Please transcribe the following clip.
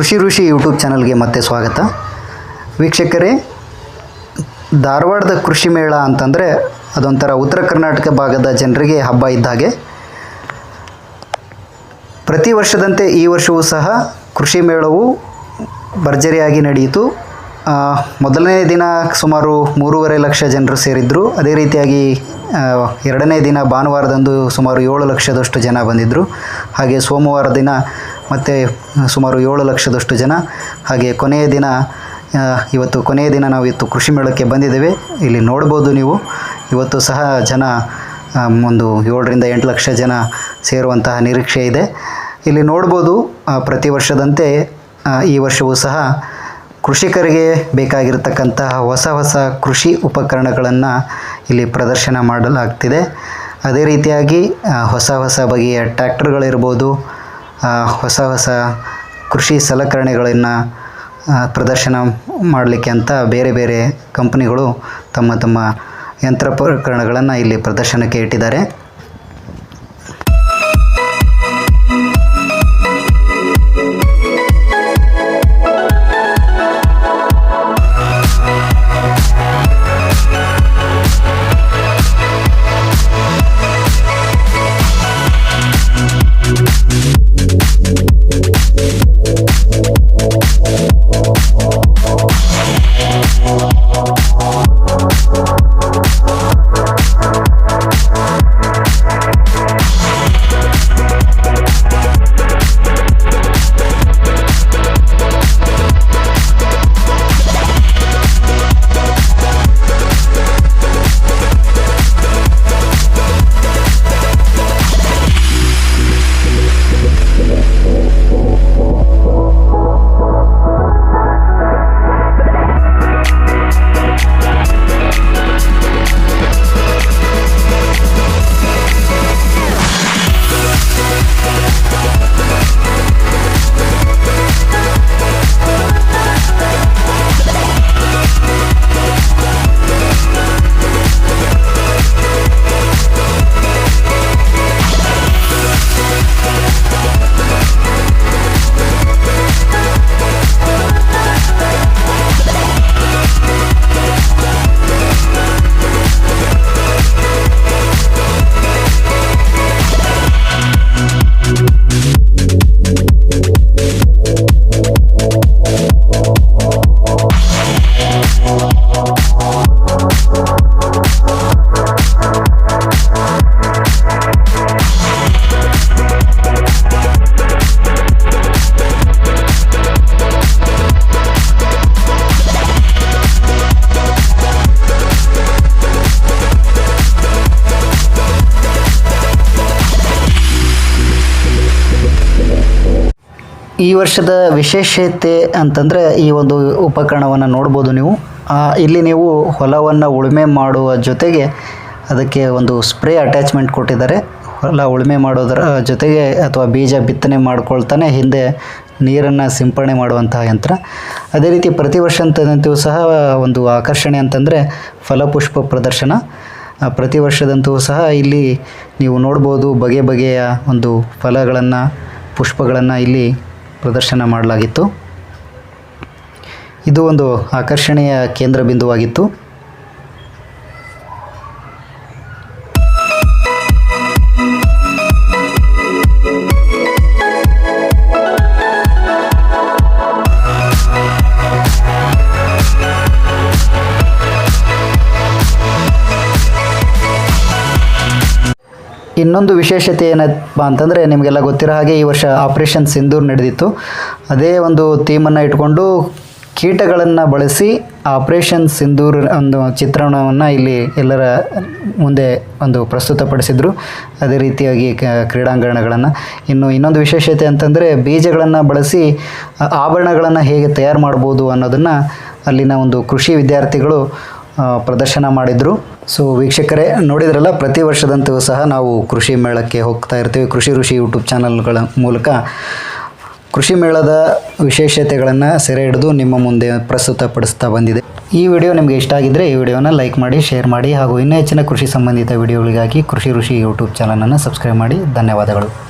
ಕೃಷಿ ಋಷಿ ಯೂಟ್ಯೂಬ್ ಚಾನಲ್ಗೆ ಮತ್ತೆ ಸ್ವಾಗತ. ವೀಕ್ಷಕರೇ, ಧಾರವಾಡದ ಕೃಷಿ ಮೇಳ ಅಂತಂದರೆ ಅದೊಂಥರ ಉತ್ತರ ಕರ್ನಾಟಕ ಭಾಗದ ಜನರಿಗೆ ಹಬ್ಬ ಇದ್ದ ಹಾಗೆ. ಪ್ರತಿ ವರ್ಷದಂತೆ ಈ ವರ್ಷವೂ ಸಹ ಕೃಷಿ ಮೇಳವು ಭರ್ಜರಿಯಾಗಿ ನಡೆಯಿತು. ಮೊದಲನೇ ದಿನ ಸುಮಾರು ಮೂರುವರೆ ಲಕ್ಷ ಜನರು ಸೇರಿದ್ದರು ಅದೇ ರೀತಿಯಾಗಿ ಎರಡನೇ ದಿನ ಭಾನುವಾರದಂದು ಸುಮಾರು ಏಳು ಲಕ್ಷದಷ್ಟು ಜನ ಬಂದಿದ್ದರು ಹಾಗೆ ಸೋಮವಾರ ದಿನ ಮತ್ತೆ ಸುಮಾರು ಏಳು ಲಕ್ಷದಷ್ಟು ಜನ, ಹಾಗೆ ಕೊನೆಯ ದಿನ ಇವತ್ತು ಕೊನೆಯ ದಿನ ನಾವು ಇವತ್ತು ಕೃಷಿ ಮೇಳಕ್ಕೆ ಬಂದಿದ್ದೇವೆ. ಇಲ್ಲಿ ನೋಡ್ಬೋದು ನೀವು. ಇವತ್ತು ಸಹ ಜನ ಒಂದು ಏಳರಿಂದ ಎಂಟು ಲಕ್ಷ ಜನ ಸೇರುವಂತಹ ನಿರೀಕ್ಷೆ ಇದೆ. ಇಲ್ಲಿ ನೋಡ್ಬೋದು ಪ್ರತಿ ವರ್ಷದಂತೆ ಈ ವರ್ಷವೂ ಸಹ ಕೃಷಿಕರಿಗೆ ಬೇಕಾಗಿರತಕ್ಕಂತಹ ಹೊಸ ಹೊಸ ಕೃಷಿ ಉಪಕರಣಗಳನ್ನು ಇಲ್ಲಿ ಪ್ರದರ್ಶನ ಮಾಡಲಾಗ್ತಿದೆ. ಅದೇ ರೀತಿಯಾಗಿ ಹೊಸ ಹೊಸ ಬಗೆಯ ಟ್ಯಾಕ್ಟರ್ಗಳಿರ್ಬೋದು ಹೊಸ ಹೊಸ ಕೃಷಿ ಸಲಕರಣೆಗಳನ್ನು ಪ್ರದರ್ಶನ ಮಾಡಲಿಕ್ಕೆ ಅಂತ ಬೇರೆ ಬೇರೆ ಕಂಪ್ನಿಗಳು ತಮ್ಮ ತಮ್ಮ ಯಂತ್ರೋಪಕರಣಗಳನ್ನು ಇಲ್ಲಿ ಪ್ರದರ್ಶನಕ್ಕೆ ಇಟ್ಟಿದ್ದಾರೆ. ಈ ವರ್ಷದ ವಿಶೇಷತೆ ಅಂತಂದರೆ ಈ ಒಂದು ಉಪಕರಣವನ್ನು ನೋಡ್ಬೋದು ನೀವು. ಇಲ್ಲಿ ನೀವು ಹೊಲವನ್ನು ಉಳುಮೆ ಮಾಡುವ ಜೊತೆಗೆ ಅದಕ್ಕೆ ಒಂದು ಸ್ಪ್ರೇ ಅಟ್ಯಾಚ್ಮೆಂಟ್ ಕೊಟ್ಟಿದ್ದಾರೆ. ಹೊಲ ಉಳುಮೆ ಮಾಡೋದರ ಜೊತೆಗೆ ಅಥವಾ ಬೀಜ ಬಿತ್ತನೆ ಮಾಡ್ಕೊಳ್ತಾನೆ, ಹಿಂದೆ ನೀರನ್ನು ಸಿಂಪಡಣೆ ಮಾಡುವಂತಹ ಯಂತ್ರ. ಅದೇ ರೀತಿ ಪ್ರತಿ ವರ್ಷ ಸಹ ಒಂದು ಆಕರ್ಷಣೆ ಅಂತಂದರೆ ಫಲಪುಷ್ಪ ಪ್ರದರ್ಶನ. ಪ್ರತಿ ವರ್ಷದಂತೂ ಸಹ ಇಲ್ಲಿ ನೀವು ನೋಡ್ಬೋದು ಬಗೆ ಬಗೆಯ ಒಂದು ಫಲಗಳನ್ನು, ಪುಷ್ಪಗಳನ್ನು ಇಲ್ಲಿ ಪ್ರದರ್ಶನ ಮಾಡಲಾಗಿತ್ತು. ಇದು ಒಂದು ಆಕರ್ಷಣೆಯ ಕೇಂದ್ರ ಬಿಂದುವಾಗಿತ್ತು. ಇನ್ನೊಂದು ವಿಶೇಷತೆ ಏನಪ್ಪ ಅಂತಂದರೆ ನಿಮಗೆಲ್ಲ ಗೊತ್ತಿರೋ ಹಾಗೆ ಈ ವರ್ಷ ಆಪರೇಷನ್ ಸಿಂಧೂರ್ ನಡೆದಿತ್ತು. ಅದೇ ಒಂದು ಥೀಮನ್ನು ಇಟ್ಕೊಂಡು ಕೀಟಗಳನ್ನು ಬಳಸಿ ಆಪರೇಷನ್ ಸಿಂಧೂರ್ ಒಂದು ಚಿತ್ರಣವನ್ನು ಇಲ್ಲಿ ಎಲ್ಲರ ಮುಂದೆ ಒಂದು ಪ್ರಸ್ತುತಪಡಿಸಿದರು. ಅದೇ ರೀತಿಯಾಗಿ ಕ್ರೀಡಾಂಗಣಗಳನ್ನು. ಇನ್ನು ಇನ್ನೊಂದು ವಿಶೇಷತೆ ಅಂತಂದರೆ ಬೀಜಗಳನ್ನು ಬಳಸಿ ಆಭರಣಗಳನ್ನು ಹೇಗೆ ತಯಾರು ಮಾಡ್ಬೋದು ಅನ್ನೋದನ್ನು ಅಲ್ಲಿನ ಒಂದು ಕೃಷಿ ವಿದ್ಯಾರ್ಥಿಗಳು ಪ್ರದರ್ಶನ ಮಾಡಿದರು. ಸೊ ವೀಕ್ಷಕರೇ, ನೋಡಿದ್ರಲ್ಲ, ಪ್ರತಿ ವರ್ಷದಂತೂ ಸಹ ನಾವು ಕೃಷಿ ಮೇಳಕ್ಕೆ ಹೋಗ್ತಾ ಇರ್ತೀವಿ. ಕೃಷಿ ಋಷಿ ಯೂಟ್ಯೂಬ್ ಚಾನಲ್ಗಳ ಮೂಲಕ. ಕೃಷಿ ಮೇಳದ ವಿಶೇಷತೆಗಳನ್ನು ಸೆರೆ ಹಿಡಿದು ನಿಮ್ಮ ಮುಂದೆ ಪ್ರಸ್ತುತಪಡಿಸ್ತಾ ಬಂದಿದೆ. ಈ ವಿಡಿಯೋ ನಿಮಗೆ ಇಷ್ಟ ಆಗಿದ್ದರೆ ಈ ವಿಡಿಯೋನ ಲೈಕ್ ಮಾಡಿ, ಶೇರ್ ಮಾಡಿ ಹಾಗೂ ಇನ್ನೂ ಹೆಚ್ಚಿನ ಕೃಷಿ ಸಂಬಂಧಿತ ವಿಡಿಯೋಗಳಿಗಾಗಿ ಕೃಷಿ ಋಷಿ ಯೂಟ್ಯೂಬ್ ಚಾನಲನ್ನು ಸಬ್ಸ್ಕ್ರೈಬ್ ಮಾಡಿ. ಧನ್ಯವಾದಗಳು.